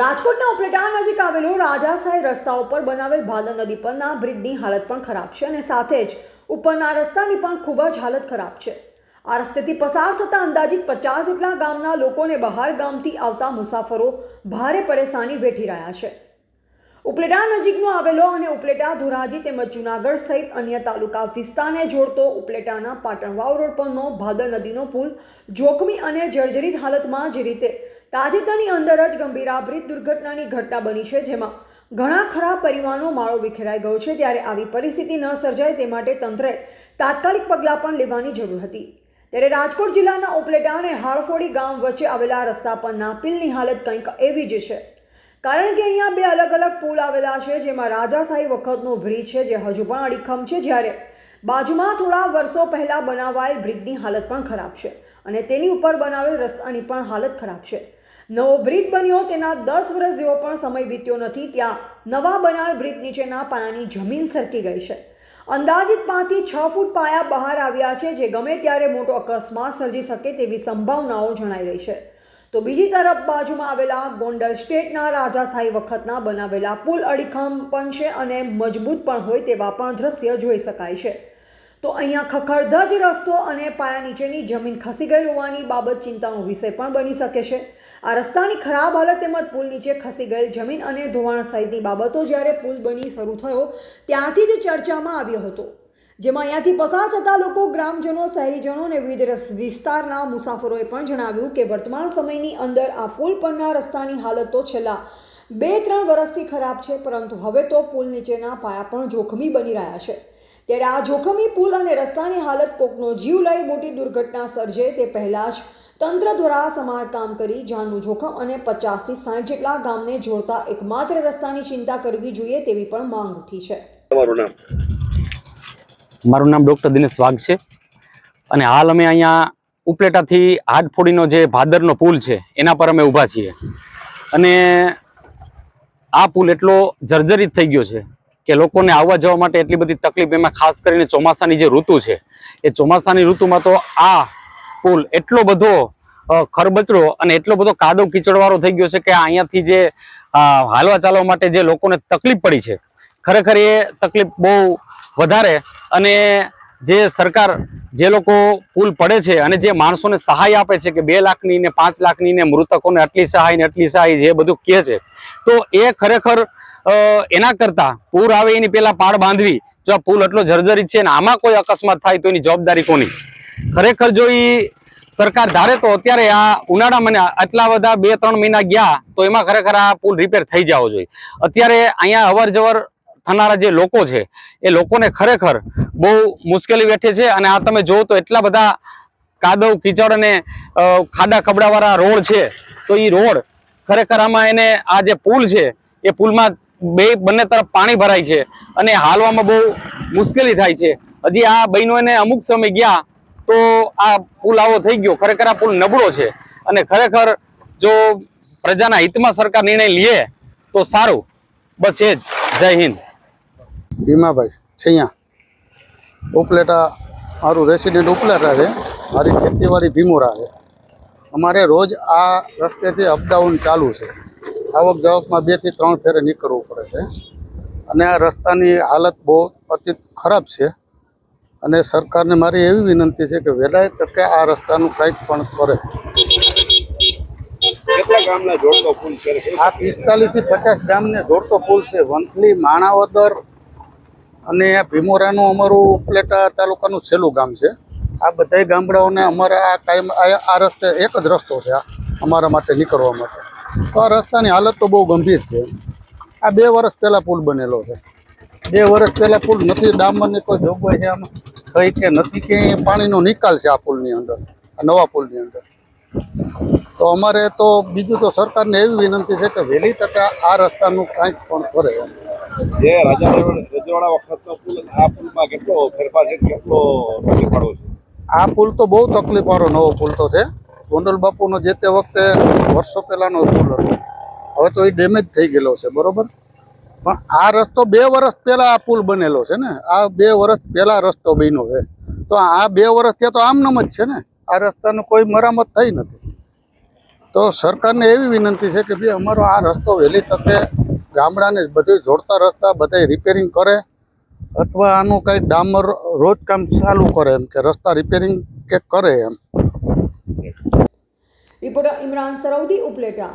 રાજકોટના ઉપલેટા નજીક આવેલો રાજાસાઈ રસ્તા ઉપર બનાવેલ ભાદર નદી પરના બ્રિજની હાલત પણ ખરાબ છે અને સાથે જ ઉપરના રસ્તાની પણ ખૂબ જ હાલત ખરાબ છે. આ રસ્તેથી પસાર થતા અંદાજિત પચાસ જેટલા ગામના લોકોને બહાર ગામથી આવતા મુસાફરો ભારે પરેશાની વેઠી રહ્યા છે. ઉપલેટા નજીકનો આવેલો અને ઉપલેટા, ધોરાજી તેમજ જુનાગઢ સહિત અન્ય તાલુકા વિસ્તારને જોડતો ઉપલેટાના પાટણવાવ રોડ પરનો ભાદર નદીનો પુલ જોખમી અને જર્જરિત હાલતમાં જે રીતે તાજેતરની અંદર જ ગંભીરા બ્રિજ દુર્ઘટનાની ઘટના બની છે, જેમાં ઘણા ખરા પરિવારનો માળો વિખેરાઈ ગયો છે, ત્યારે આવી પરિસ્થિતિ ન સર્જાય તે માટે તંત્રએ તાત્કાલિક પગલાં પણ લેવાની જરૂર હતી. ત્યારે રાજકોટ જિલ્લાના ઉપલેટા અને હાળફોડી ગામ વચ્ચે આવેલા રસ્તા પરના પુલની હાલત કંઈક એવી જ છે. કારણ કે અહીંયા બે અલગ અલગ પુલ આવેલા છે, જેમાં રાજાશાહી વખતનો બ્રિજ છે, જે હજુ પણ અડીખમ છે, જ્યારે બાજુમાં થોડા વર્ષો પહેલાં બનાવાયેલ બ્રિજની હાલત પણ ખરાબ છે અને તેની ઉપર બનાવેલ રસ્તાની પણ હાલત ખરાબ છે. નવો બ્રિજ બન્યો તેના દસ વર્ષ જેવો પણ સમય વીત્યો નથી. ત્યાં નવા બનાવેલ બ્રિજ નીચેના પાયાની જમીન સરકી ગઈ છે. અંદાજિત પાંચથી છ ફૂટ પાયા બહાર આવ્યા છે, જે ગમે ત્યારે મોટો અકસ્માત સર્જી શકે તેવી સંભાવનાઓ જણાઈ રહી છે. તો બીજી તરફ બાજુમાં આવેલા ગોંડલ સ્ટેટના રાજાશાહી વખતના બનાવેલા પુલ અડીખમ પણ છે અને મજબૂત પણ હોય તેવા પણ દ્રશ્ય જોઈ શકાય છે. તો અહીંયા ખખડધજ રસ્તો અને પાયા નીચેની જમીન ખસી ગઈ હોવાની બાબત ચિંતાનો વિષય પણ બની શકે છે. આ રસ્તાની ખરાબ હાલત તેમજ પુલ નીચે ખસી ગયેલ જમીન અને ધોવાણ સહિતની બાબતો જ્યારે પુલ બની શરૂ થયો ત્યાંથી જ ચર્ચામાં આવ્યો હતો. જેમાં અહીંયાથી પસાર થતા લોકો, ગ્રામજનો, શહેરીજનો અને વિવિધ વિસ્તારના મુસાફરોએ પણ જણાવ્યું કે વર્તમાન સમયની અંદર આ પુલ પરના રસ્તાની હાલત તો છેલ્લા બે ત્રણ વર્ષથી ખરાબ છે પરંતુ હવે તો પુલ નીચેના પાયા પણ જોખમી બની રહ્યા છે. ત્યારે આ જોખમી પુલ અને રસ્તાની હાલત કોકનો જીવ લઈ મોટી દુર્ઘટના સર્જે તે પહેલાં જ તંત્ર દ્વારા સમારકામ કરી જાનનું જોખમ અને પચાસથી સાઠ જેટલા ગામને જોડતા એકમાત્ર રસ્તાની ચિંતા કરવી જોઈએ તેવી પણ માંગ ઉઠી છે. મારું નામ ડૉક્ટર દિનેશ વાઘ છે. અને હાલ અમે અહીંયા ઉપલેટાથી હાડફોડીનો જે ભાદરનો પુલ છે એના પર અમે ઊભા છીએ. અને આ પુલ એટલો જર્જરિત થઈ ગયો છે કે લોકોને આવવા જવા માટે એટલી બધી તકલીફ એમાં ખાસ કરીને ચોમાસાની જે ઋતુ છે, એ ચોમાસાની ઋતુમાં તો આ પુલ એટલો બધો ખરબચડો અને એટલો બધો કાદવ કીચડવાળો થઈ ગયો છે કે અહીંયાથી જે હાલવા ચાલવા માટે જે લોકોને તકલીફ પડી છે. ખરેખર એ તકલીફ બહુ વધારે અને જે સરકાર જે લોકો પુલ પડે છે અને જે માણસોને સહાય આપે છે કે બે લાખની ને પાંચ લાખની ને મૃતકોને આટલી સહાય ને આટલી સહાય જે બધું કહે છે, તો એ ખરેખર એના કરતાં પૂર આવે એની પહેલાં પાળ બાંધવી, જો આ પુલ એટલો જર્જરિત છે અને આમાં કોઈ અકસ્માત થાય તો એની જવાબદારી કોની? ખરેખર જો એ સરકાર ધારે તો અત્યારે આ ઉનાળામાં આટલા બધા બે ત્રણ મહિના ગયા તો એમાં ખરેખર આ પુલ રિપેર થઈ જવો જોઈએ. અત્યારે અહીંયા અવર જવર થનારા જે લોકો છે, એ લોકોને ખરેખર બહુ મુશ્કેલી વેઠે છે અને આ તમે જુઓ તો એટલા બધા કાદવ, કીચડ અને ખાડા ખબડાવાળા રોડ છે. તો એ રોડ ખરેખર આમાં એને આ જે પુલ છે, એ પુલમાં બે, બંને તરફ પાણી ભરાય છે અને હાલવામાં બહુ મુશ્કેલી થાય છે. હજી આ બહેનો એને અમુક સમય ગયા તો આ પુલ આવો થઈ ગયો. ખરેખર આ પુલ નબળો છે અને ખરેખર જો પ્રજાના હિતમાં સરકાર નિર્ણય લે તો સારું. બસ એ જ. જય હિન્દ. ભીમાભાઈ છૈયા. ઉપલેટા મારું રેસિડેન્ટ ઉપલેટા છે. મારી ખેતીવાડી ભીમોરા છે. અમારે રોજ આ રસ્તેથી અપડાઉન ચાલુ છે. આવક જાવકમાં બેથી ત્રણ ફેરે નીકળવું પડે છે. અને આ રસ્તાની હાલત બહુ અતિ ખરાબ છે. અને સરકારને મારી એવી વિનંતી છે કે વહેલાએ તકે આ રસ્તાનું કંઈક પણ કરે. કેટલા ગામના જોડતો આ પિસ્તાલીસથી પચાસ ગામને જોડતો પુલ છે. વંથલી માણાવદર અને ભીમોરાનું અમારું ઉપલેટા તાલુકાનું છેલ્લું ગામ છે. આ બધાય ગામડાઓને અમારા આ કાયમ આ રસ્તે એક જ રસ્તો છે આ અમારા માટે નીકળવા માટે. તો આ રસ્તાની હાલત તો બહુ ગંભીર છે. આ બે વર્ષ પહેલાં પુલ બનેલો છે. બે વર્ષ પહેલાં પુલ નથી, ડામરની કોઈ જોગવાઈ છે આમાં? થઈ કે નથી કે પાણીનો નિકાલ છે આ પુલની અંદર, આ નવા પુલની અંદર. તો અમારે તો બીજું તો સરકારને એવી વિનંતી છે કે વહેલી તકે આ રસ્તાનું કાંઈક પણ કરે. જે રાજા રજવાડા વખતનો પુલ આ કેટલો ફેરફાર છે, કેટલો તકલીફ છે? આ પુલ તો બહુ તકલીફ વાળો નવો પુલ તો છે. ગોંડલ બાપુનો જે તે વખતે વર્ષો પહેલાનો પુલ હતો. હવે તો એ ડેમેજ થઈ ગયેલો છે, બરોબર? પણ આ રસ્તો બે વર્ષ પહેલા આ પુલ બનેલો છે ને? આ બે વર્ષ પહેલા રસ્તો બન્યો છે. તો આ બે વર્ષ ત્યાં તો આમનામ જ છે ને? આ રસ્તાનું કોઈ મરામત થઈ નથી. તો સરકારને એવી વિનંતી છે કે ભાઈ અમારો આ રસ્તો વહેલી તકે ગામડાને બધું જોડતા રસ્તા, બધા રિપેરિંગ કરે અથવા આનું કંઈ ડામર રોજ કામ ચાલુ કરે એમ કે રસ્તા રિપેરિંગ કે કરે એમ. રિપોર્ટર ઇમરાન સરૌદી ઉપલેટા.